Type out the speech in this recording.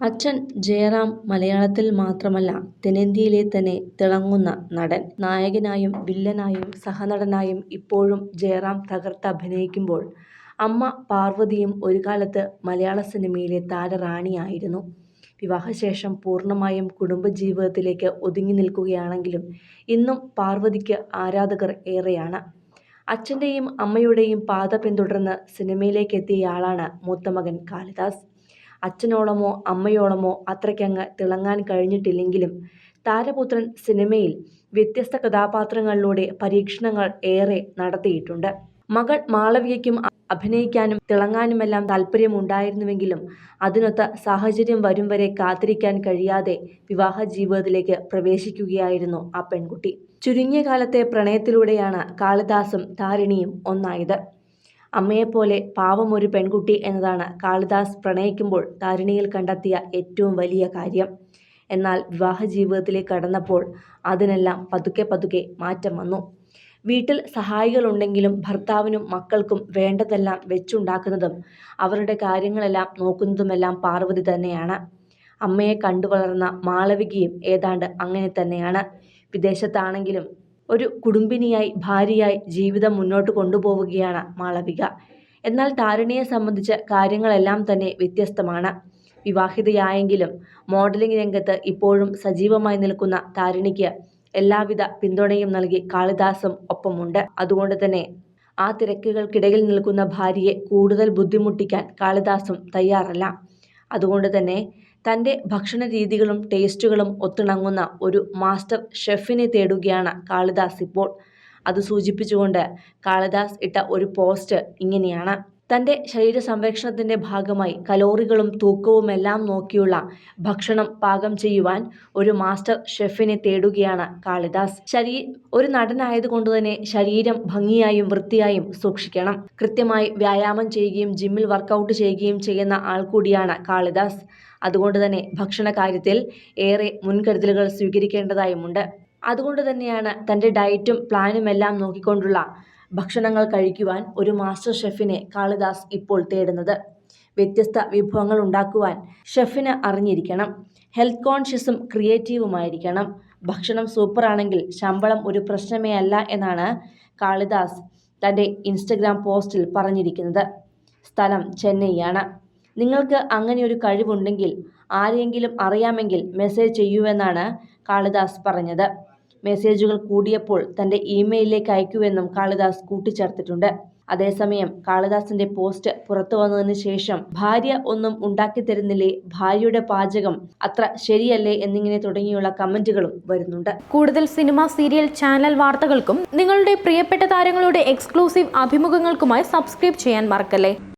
അച്ഛൻ ജയറാം മലയാളത്തിൽ മാത്രമല്ല തെന്നിന്ത്യയിലെ തന്നെ തിളങ്ങുന്ന നടൻ. നായകനായും വില്ലനായും സഹനടനായും ഇപ്പോഴും ജയറാം തകർത്തഭിനയിക്കുമ്പോൾ അമ്മ പാർവതിയും ഒരുകാലത്ത് മലയാള സിനിമയിലെ താരറാണിയായിരുന്നു. വിവാഹശേഷം പൂർണമായും കുടുംബജീവിതത്തിലേക്ക് ഒതുങ്ങി നിൽക്കുകയാണെങ്കിലും ഇന്നും പാർവതിക്ക് ആരാധകർ ഏറെയാണ്. അച്ഛന്റെയും അമ്മയുടെയും പാത പിന്തുടർന്ന് സിനിമയിലേക്കെത്തിയയാളാണ് മൂത്തമകൻ കാളിദാസ്. അച്ഛനോളമോ അമ്മയോളമോ അത്രയ്ക്കങ്ങ് തിളങ്ങാൻ കഴിഞ്ഞിട്ടില്ലെങ്കിലും താരപുത്രൻ സിനിമയിൽ വ്യത്യസ്ത കഥാപാത്രങ്ങളിലൂടെ പരീക്ഷണങ്ങൾ ഏറെ നടത്തിയിട്ടുണ്ട്. മകൾ മാളവികയ്ക്കും അഭിനയിക്കാനും തിളങ്ങാനുമെല്ലാം താൽപര്യമുണ്ടായിരുന്നുവെങ്കിലും അതിനൊത്ത സാഹചര്യം വരും വരെ കാത്തിരിക്കാൻ കഴിയാതെ വിവാഹ ജീവിതത്തിലേക്ക് പ്രവേശിക്കുകയായിരുന്നു ആ പെൺകുട്ടി. ചുരുങ്ങിയ കാലത്തെ പ്രണയത്തിലൂടെയാണ് കാളിദാസും താരിണിയും ഒന്നായത്. അമ്മയെപ്പോലെ പാവമൊരു പെൺകുട്ടി എന്നതാണ് കാളിദാസ് പ്രണയിക്കുമ്പോൾ താരിണിയിൽ കണ്ടെത്തിയ ഏറ്റവും വലിയ കാര്യം. എന്നാൽ വിവാഹ ജീവിതത്തിലേക്ക് കടന്നപ്പോൾ അതിനെല്ലാം പതുക്കെ പതുക്കെ മാറ്റം വന്നു. വീട്ടിൽ സഹായികളുണ്ടെങ്കിലും ഭർത്താവിനും മക്കൾക്കും വേണ്ടതെല്ലാം വെച്ചുണ്ടാക്കുന്നതും അവരുടെ കാര്യങ്ങളെല്ലാം നോക്കുന്നതുമെല്ലാം പാർവതി തന്നെയാണ്. അമ്മയെ കണ്ടുവളർന്ന മാളവികയും ഏതാണ്ട് അങ്ങനെ തന്നെയാണ് വിദേശത്താണെങ്കിലും ഒരു കുടുംബിനിയായി ഭാര്യയായി ജീവിതം മുന്നോട്ട് കൊണ്ടുപോവുകയാണ് മാളവിക. എന്നാൽ താരിണിയെ സംബന്ധിച്ച് കാര്യങ്ങളെല്ലാം തന്നെ വ്യത്യസ്തമാണ്. വിവാഹിതയായെങ്കിലും മോഡലിംഗ് രംഗത്ത് ഇപ്പോഴും സജീവമായി നിൽക്കുന്ന താരിണിക്ക് എല്ലാവിധ പിന്തുണയും നൽകി കാളിദാസും ഒപ്പമുണ്ട്. അതുകൊണ്ട് തന്നെ ആ തിരക്കുകൾക്കിടയിൽ നിൽക്കുന്ന ഭാര്യയെ കൂടുതൽ ബുദ്ധിമുട്ടിക്കാൻ കാളിദാസും തയ്യാറല്ല. അതുകൊണ്ടുതന്നെ ഭക്ഷണ രീതികളും ടേസ്റ്റുകളും ഒത്തിണങ്ങുന്ന ഒരു മാസ്റ്റർ ഷെഫിനെ തേടുകയാണ് കാളിദാസ് ഇപ്പോൾ. അത് സൂചിപ്പിച്ചുകൊണ്ട് കാളിദാസ് ഇട്ട ഒരു പോസ്റ്റ് ഇങ്ങനെയാണ്. തന്റെ ശരീരസംരക്ഷണത്തിന്റെ ഭാഗമായി കലോറികളും തൂക്കവും എല്ലാം നോക്കിയുള്ള ഭക്ഷണം പാകം ചെയ്യുവാൻ ഒരു മാസ്റ്റർ ഷെഫിനെ തേടുകയാണ് കാളിദാസ്. ശരീ ഒരു നടനായതുകൊണ്ട് തന്നെ ശരീരം ഭംഗിയായും വൃത്തിയായും സൂക്ഷിക്കണം. കൃത്യമായി വ്യായാമം ചെയ്യുകയും ജിമ്മിൽ വർക്കൗട്ട് ചെയ്യുകയും ചെയ്യുന്ന ആൾ കൂടിയാണ് കാളിദാസ്. അതുകൊണ്ട് തന്നെ ഭക്ഷണ കാര്യത്തിൽ ഏറെ മുൻകരുതലുകൾ സ്വീകരിക്കേണ്ടതായുമുണ്ട്. അതുകൊണ്ട് തന്നെയാണ് തന്റെ ഡയറ്റും പ്ലാനും എല്ലാം നോക്കിക്കൊണ്ടുള്ള ഭക്ഷണങ്ങൾ കഴിക്കുവാൻ ഒരു മാസ്റ്റർ ഷെഫിനെ കാളിദാസ് ഇപ്പോൾ തേടുന്നത്. വ്യത്യസ്ത വിഭവങ്ങൾ ഉണ്ടാക്കുവാൻ ഷെഫിന് അറിഞ്ഞിരിക്കണം. ഹെൽത്ത് കോൺഷ്യസും ക്രിയേറ്റീവുമായിരിക്കണം. ഭക്ഷണം സൂപ്പറാണെങ്കിൽ ശമ്പളം ഒരു പ്രശ്നമേ അല്ല എന്നാണ് കാളിദാസ് തന്റെ ഇൻസ്റ്റഗ്രാം പോസ്റ്റിൽ പറഞ്ഞിരിക്കുന്നത്. സ്ഥലം ചെന്നൈയാണ്. നിങ്ങൾക്ക് അങ്ങനെ ഒരു കഴിവുണ്ടെങ്കിൽ ആരെയെങ്കിലും അറിയാമെങ്കിൽ മെസ്സേജ് ചെയ്യൂവെന്നാണ് കാളിദാസ് പറഞ്ഞത്. മെസ്സേജുകൾ കൂടിയപ്പോൾ തന്റെ ഇമെയിലിലേക്ക് അയക്കുവെന്നും കാളിദാസ് കൂട്ടിച്ചേർത്തിട്ടുണ്ട്. അതേസമയം കാളിദാസിന്റെ പോസ്റ്റ് പുറത്തു വന്നതിന് ശേഷം ഭാര്യ ഒന്നും ഉണ്ടാക്കി തരുന്നില്ലേ ഭാര്യയുടെ പാചകം അത്ര ശരിയല്ലേ എന്നിങ്ങനെ തുടങ്ങിയുള്ള കമന്റുകളും വരുന്നുണ്ട്. കൂടുതൽ സിനിമ, സീരിയൽ, ചാനൽ വാർത്തകൾക്കും നിങ്ങളുടെ പ്രിയപ്പെട്ട താരങ്ങളുടെ എക്സ്ക്ലൂസീവ് അഭിമുഖങ്ങൾക്കുമായി സബ്സ്ക്രൈബ് ചെയ്യാൻ മറക്കല്ലേ